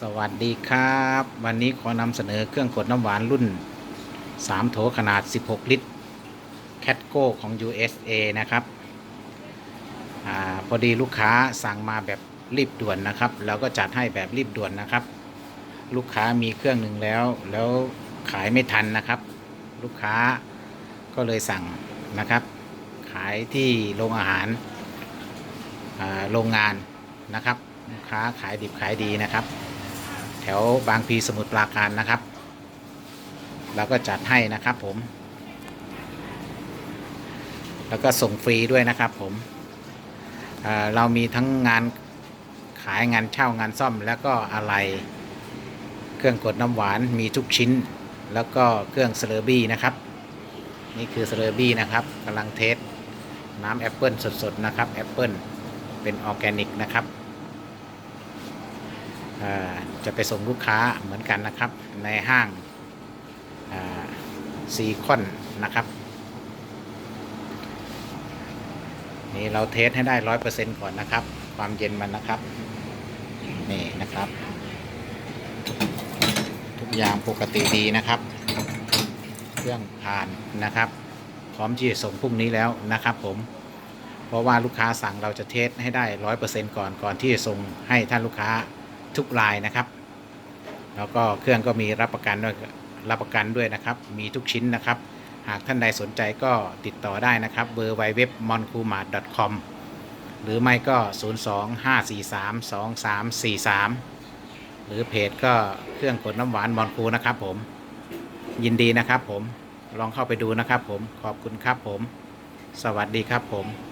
สวัสดีครับ วันนี้ขอนำเสนอเครื่องกดน้ำหวานรุ่น 3 โถขนาด 16 ลิตร c a t g o ของ USA นะครับอพอดีลูกค้าสั่งมาแบบรีบด่วนนะครับแล้วก็จัดให้แบบรีบด่วนนะครับ ลูกค้ามีเครื่องหนึ่งแล้ว แล้วขายไม่ทันนะครับ ลูกค้าก็เลยสั่งนะครับ ขายที่โรงอาหารโรงงานนะครับลูกค้าขายดิบขายดีนะครับ วบางพีสมุทรปราการนะครับ เราก็จัดให้นะครับผม แล้วก็ส่งฟรีด้วยนะครับผมเเรามีทั้งงานขายงานเช่างานซ่อมแล้วก็อะไรเครื่องกดน้ำหวานมีทุกชิ้น แล้วก็เครื่องสเลอร์บี้นะครับ นี่คือสเลอร์บี้นะครับกำลังเทสน้ำแอปเปิลสดๆนะครับแอปเปิลเป็นออร์แกนิกนะครับ จะไปส่งลูกค้าเหมือนกันนะครับ ในห้างซีคอนนะครับ นี่เราเทสให้ได้ร้อยเปอร์เซ็นต์ก่อนนะครับ ความเย็นมันนะครับ นี่นะครับ ทุกอย่างปกติดีนะครับ เครื่องผ่านนะครับ พร้อมที่จะส่งพรุ่งนี้แล้วนะครับผมเพราะว่าลูกค้าสั่งเราจะเทสให้ได้ร้อยเปอร์เซ็นต์ก่อนก่อนที่จะส่งให้ท่านลูกค้า ทุกรายนะครับ แล้วก็เครื่องก็มีรับประกันด้วยรับประกันด้วยนะครับ มีทุกชิ้นนะครับ หากท่านใดสนใจก็ติดต่อได้นะครับ เบอร์ไวเว็บ m o n k u m a r com หรือไม่ก็ 025432343 หรือเพจก็เครื่องกดน้ำหวานมอนคูนะครับผม ยินดีนะครับผม ลองเข้าไปดูนะครับผม ขอบคุณครับผม สวัสดีครับผม